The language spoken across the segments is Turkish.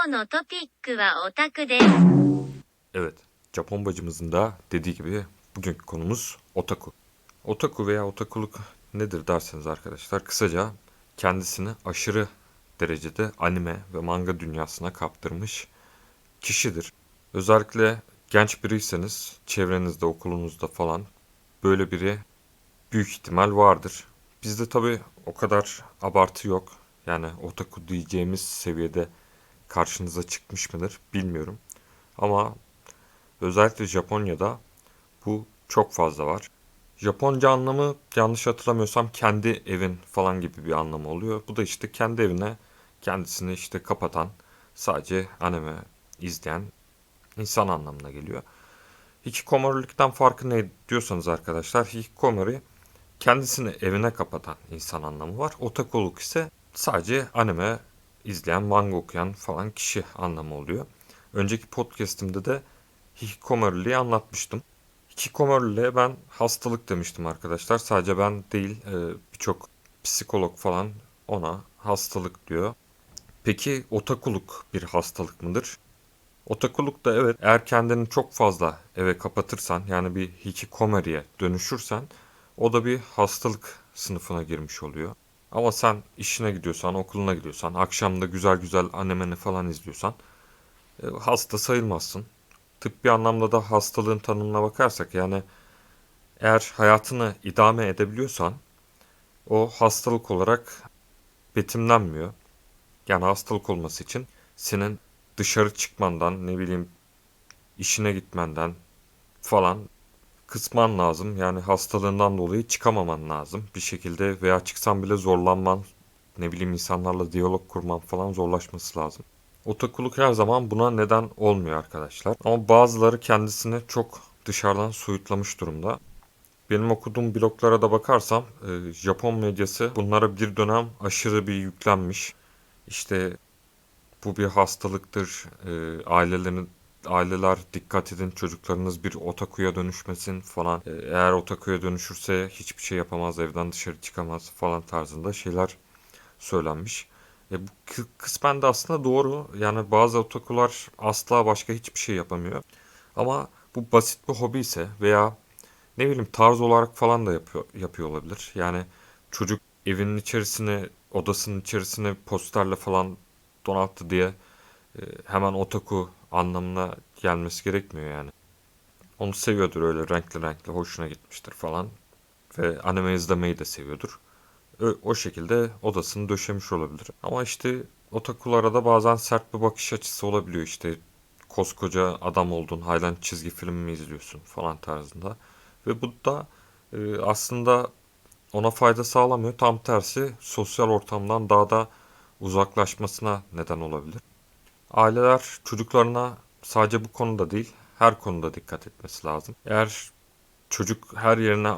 今日のトピックはオタクです。 Evet, Japon bacımızın da dediği gibi bugünkü konumuz otaku. Otaku veya otakuluk nedir derseniz arkadaşlar kısaca kendisini aşırı derecede anime ve manga dünyasına kaptırmış kişidir. Özellikle genç biriyseniz çevrenizde, okulunuzda falan böyle biri büyük ihtimal vardır. Bizde tabii o kadar abartı yok. Yani otaku diyeceğimiz seviyede karşınıza çıkmış mıdır bilmiyorum. Ama özellikle Japonya'da bu çok fazla var. Japonca anlamı yanlış hatırlamıyorsam kendi evin falan gibi bir anlamı oluyor. Bu da işte kendi evine kendisini işte kapatan, sadece anime izleyen insan anlamına geliyor. Hikikomori'likten farkı ne diyorsanız arkadaşlar, hikikomori kendisini evine kapatan insan anlamı var. Otakuluk ise sadece anime izleyen, manga okuyan falan kişi anlamı oluyor. Önceki podcast'imde de hikikomoriliği anlatmıştım. Hikikomoriliğe ben hastalık demiştim arkadaşlar. Sadece ben değil e, birçok psikolog falan ona hastalık diyor. Peki otakuluk bir hastalık mıdır? Otakuluk da evet eğer kendini çok fazla eve kapatırsan yani bir hikikomoriye dönüşürsen o da bir hastalık sınıfına girmiş oluyor. Ama sen işine gidiyorsan, okuluna gidiyorsan, akşamda güzel güzel animeni falan izliyorsan e, hasta sayılmazsın. Tıbbi anlamda da hastalığın tanımına bakarsak yani eğer hayatını idame edebiliyorsan o hastalık olarak betimlenmiyor. Yani hastalık olması için senin dışarı çıkmandan ne bileyim işine gitmenden falan kısman lazım. Yani hastalığından dolayı çıkamaman lazım. Bir şekilde veya çıksan bile zorlanman, ne bileyim insanlarla diyalog kurman falan zorlaşması lazım. Otakuluk her zaman buna neden olmuyor arkadaşlar. Ama bazıları kendisini çok dışarıdan soyutlamış durumda. Benim okuduğum bloglara da bakarsam e, Japon medyası bunlara bir dönem aşırı bir yüklenmiş. İşte bu bir hastalıktır. E, ailelerin aileler dikkat edin çocuklarınız bir otakuya dönüşmesin falan. E, eğer otakuya dönüşürse hiçbir şey yapamaz, evden dışarı çıkamaz falan tarzında şeyler söylenmiş. E, bu kı- kısmen de aslında doğru. Yani bazı otakular asla başka hiçbir şey yapamıyor. Ama bu basit bir hobi ise veya ne bileyim tarz olarak falan da yapıyor, yapıyor olabilir. Yani çocuk evinin içerisine, odasının içerisine posterle falan donattı diye hemen otaku anlamına gelmesi gerekmiyor yani. Onu seviyordur öyle renkli renkli hoşuna gitmiştir falan. Ve anime izlemeyi de seviyordur. O şekilde odasını döşemiş olabilir. Ama işte otakulara da bazen sert bir bakış açısı olabiliyor. İşte koskoca adam oldun, halen çizgi film mi izliyorsun falan tarzında. Ve bu da e, aslında ona fayda sağlamıyor. Tam tersi sosyal ortamdan daha da uzaklaşmasına neden olabilir. Aileler çocuklarına sadece bu konuda değil, her konuda dikkat etmesi lazım. Eğer çocuk her yerine,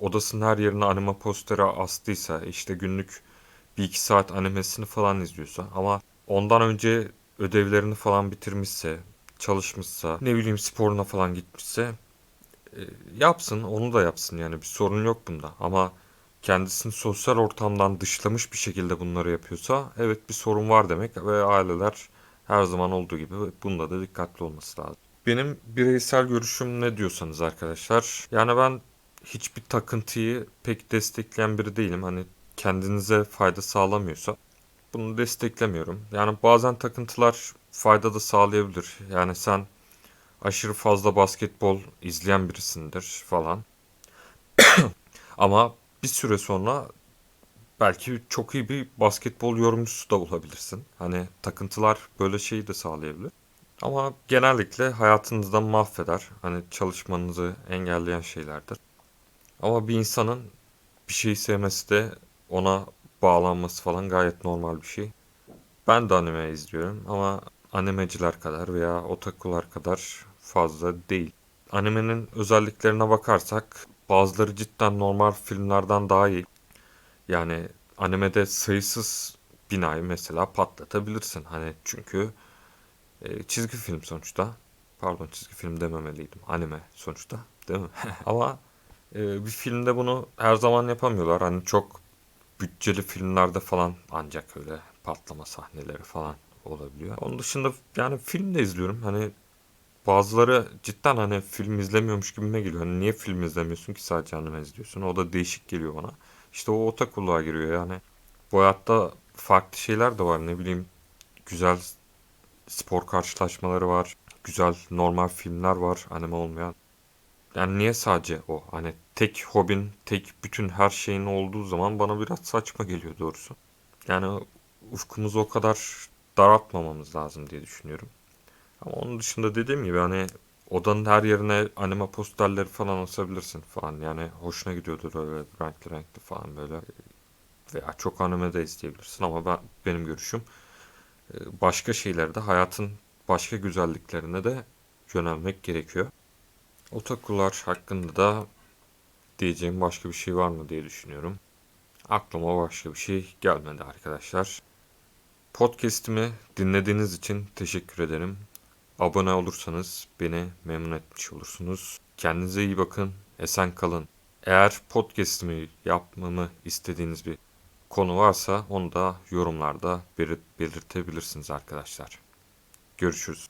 odasının her yerine anime posteri astıysa, işte günlük bir iki saat animesini falan izliyorsa ama ondan önce ödevlerini falan bitirmişse, çalışmışsa, ne bileyim sporuna falan gitmişse e, yapsın, onu da yapsın yani bir sorun yok bunda. Ama kendisini sosyal ortamdan dışlamış bir şekilde bunları yapıyorsa evet bir sorun var demek ve aileler her zaman olduğu gibi bunda da dikkatli olması lazım. Benim bireysel görüşüm ne diyorsanız arkadaşlar. Yani ben hiçbir takıntıyı pek destekleyen biri değilim. Hani kendinize fayda sağlamıyorsa bunu desteklemiyorum. Yani bazen takıntılar fayda da sağlayabilir. Yani sen aşırı fazla basketbol izleyen birisindir falan. Ama bir süre sonra belki çok iyi bir basketbol yorumcusu da olabilirsin. Hani takıntılar böyle şeyi de sağlayabilir. Ama genellikle hayatınızdan mahveder. Hani çalışmanızı engelleyen şeylerdir. Ama bir insanın bir şeyi sevmesi de ona bağlanması falan gayet normal bir şey. Ben de anime izliyorum ama animeciler kadar veya otakular kadar fazla değil. Animenin özelliklerine bakarsak bazıları cidden normal filmlerden daha iyi. Yani animede sayısız binayı mesela patlatabilirsin. Hani çünkü e, çizgi film sonuçta. Pardon çizgi film dememeliydim. Anime sonuçta. Değil mi? Ama e, bir filmde bunu her zaman yapamıyorlar. Hani çok bütçeli filmlerde falan ancak öyle patlama sahneleri falan olabiliyor. Onun dışında yani film de izliyorum. Hani bazıları cidden hani film izlemiyormuş gibime geliyor. Hani niye film izlemiyorsun ki sadece anime izliyorsun? O da değişik geliyor bana. İşte o otakuluğa giriyor yani. Bu hayatta farklı şeyler de var. Ne bileyim güzel spor karşılaşmaları var. Güzel normal filmler var anime olmayan. Yani niye sadece o? Hani tek hobin, tek bütün her şeyin olduğu zaman bana biraz saçma geliyor doğrusu. Yani ufkumuzu o kadar daraltmamamız lazım diye düşünüyorum. Ama onun dışında dediğim gibi hani odanın her yerine anime posterleri falan asabilirsin falan. Yani hoşuna gidiyordur öyle renkli renkli falan böyle. Veya çok anime de izleyebilirsin ama ben benim görüşüm e, başka şeylerde hayatın başka güzelliklerine de yönelmek gerekiyor. Otakular hakkında da diyeceğim başka bir şey var mı diye düşünüyorum. Aklıma başka bir şey gelmedi arkadaşlar. Podcast'imi dinlediğiniz için teşekkür ederim. Abone olursanız beni memnun etmiş olursunuz. Kendinize iyi bakın, esen kalın. Eğer podcast'imi yapmamı istediğiniz bir konu varsa onu da yorumlarda belirt- belirtebilirsiniz arkadaşlar. Görüşürüz.